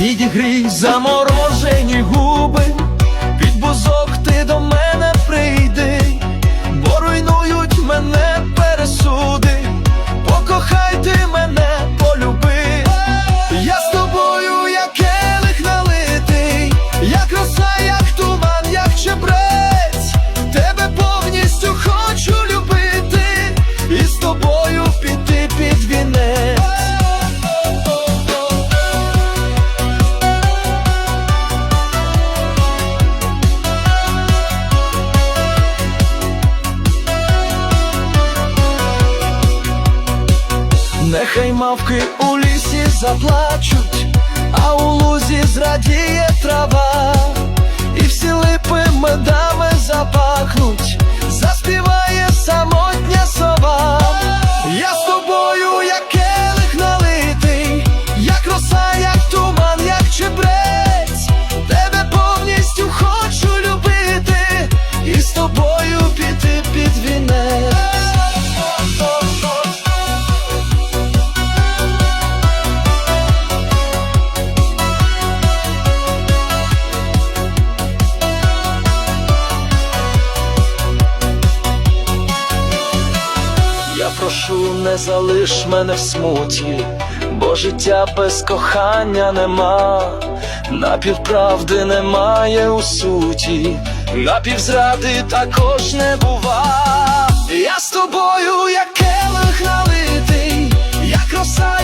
Відігрій заморожені губи. Нехай мавки у лісі заплачуть, а у лузі зрадіє трава, і всі липи медами Я прошу, не залиш мене в смуті, бо життя без кохання нема, напівправди немає у суті, напівзради також не бува. Я з тобою, як келих налитий, як роса,